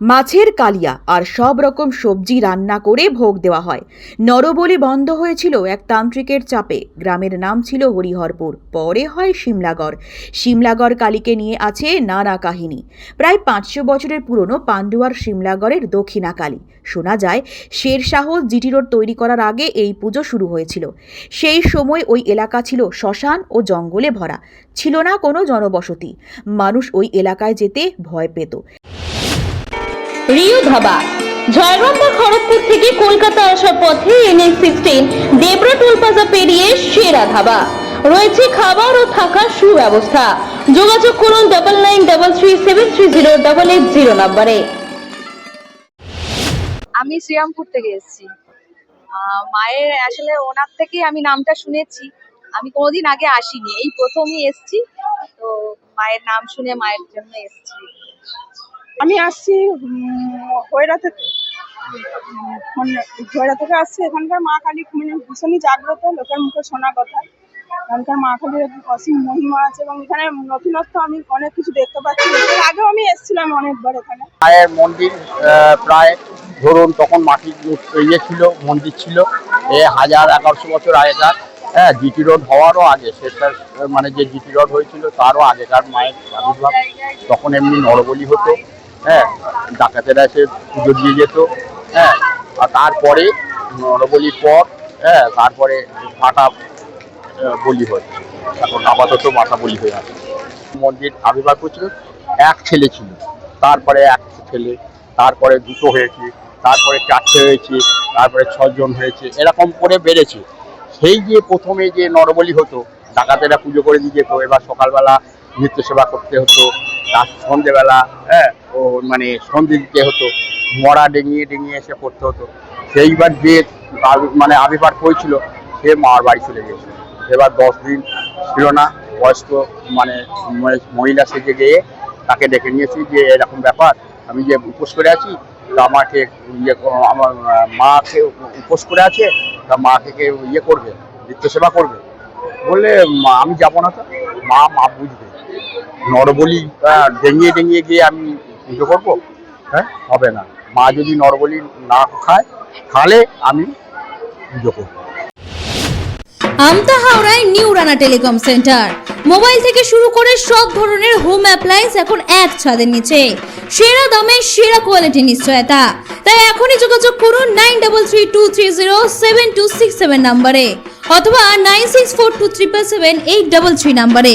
মাছের কালিয়া আর সব রকম সবজি রান্না করে ভোগ দেওয়া হয়। নরবলি বন্ধ হয়েছিল এক তান্ত্রিকের চাপে। গ্রামের নাম ছিল হরিহরপুর, পরে হয় সিমলাগড় সিমলাগড় কালীকে নিয়ে আছে নানা কাহিনী। প্রায় পাঁচশো বছরের পুরনো পান্ডুয়ার সিমলাগড়ের দক্ষিণা কালী। শোনা যায়, শেরশাহ জিটি রোড তৈরি করার আগে এই পুজো শুরু হয়েছিল। সেই সময় ওই এলাকা ছিল শ্মশান ও জঙ্গলে ভরা। ছিল না কোনো জনবসতি। মানুষ ওই এলাকায় যেতে ভয় পেত। রিও ধাবা। ঝাড়গ্রাম খড়গপুর থেকে কলকাতা আসার পথে NH sixteen Debra toll plaza পেরিয়ে সেরা ধাবা। রয়েছে খাবার ও থাকার সুব্যবস্থা। যোগাযোগ করুন double nine double three seven three zero double eight zero নাম্বারে আমি শ্রীরামপুর থেকে এসেছি। মায়ের আসলে ওনার থেকেই আমি নামটা শুনেছি। আমি কোনোদিন আগে আসিনি। এই প্রথমই এসেছি। তো মায়ের নাম শুনে মায়ের জন্য এসেছি। আমি আসছি হয়রা থেকে। হয়রা থেকে আসছি। এখানকার মা কালী মানে ভীষণই জাগ্রত, লোকের মুখে শোনা কথা। এখানকার মা কালীর অসীম মহিমা আছে এবং এখানে নতুনত্ব আমি অনেক কিছু দেখতে পাচ্ছি। এর আগেও আমি এসেছিলাম অনেকবার এখানে। মায়ের মন্দির প্রায় ধরুন তখন মাটির ইয়ে ছিল, মন্দির ছিল, এ হাজার এগারোশো বছর আগেকার হ্যাঁ জিটি রোড হওয়ারও আগে সেটার মানে যে জিটি রোড হয়েছিল, তারও আগেকার মায়ের আবির্ভাব। তখন এমনি নরবলি হতো। হ্যাঁ ডাকাতেরা এসে পুজো দিয়ে যেত হ্যাঁ আর তারপরে নরবলির পর হ্যাঁ তারপরে ফাটা বলি হচ্ছে এখন আপাতত মাথা বলি হয়ে আছে। মন্দির আবির্ভাব করছিল এক ছেলে ছিল। তারপরে এক ছেলে, তারপরে দুটো হয়েছে, তারপরে চারটে হয়েছে, তারপরে ছজন হয়েছে, এরকম করে বেড়েছে। সেই যে প্রথমে যে নরবলি হতো, ডাকাতেরা পুজো করে দিয়ে যেত, এবার সকালবেলা নিত্য সেবা করতে হতো, রাত সন্ধেবেলা হ্যাঁ ও মানে সন্ধে দিতে হতো, মরা ডেঙিয়ে ডেঙিয়ে এসে করতে হতো। সেইবার যে মানে আবির্ভাব হয়েছিল, সে মার বাড়ি চলে গেছে এবার দশ দিন ছিল না, বয়স্ক মানে মহিলা সেজে গিয়ে তাকে ডেকে নিয়েছি যে, এরকম ব্যাপার, আমি যে উপোস করে আছি, তা আমাকে ইয়ে আমার মাকে উপোস করে আছে, তা মাকে ইয়ে করবে নিত্য সেবা করবে। বললে "মা, আমি যাব না তো। মা মা বুঝবে। নরবলি আহ, ডেঙিয়ে ডেঙিয়ে গিয়ে আমি পুজো করব? হ্যাঁ হবে না। মা যদি নরবলি না খায় তাহলে আমি পুজো করব। আমতা হাওড়ায় new Rana telecom centre. Mobile থেকে শুরু করে সব ধরনের হোম অ্যাপ্লায়েন্স এখন এক ছাদের নিচে। সেরা দামে সেরা কোয়ালিটি নিশ্চয়তা। তাই এখনই যোগাযোগ করুন nine double three two three zero seven two six seven নাম্বারে। অথবা nine six four two triple seven eight double three নাম্বারে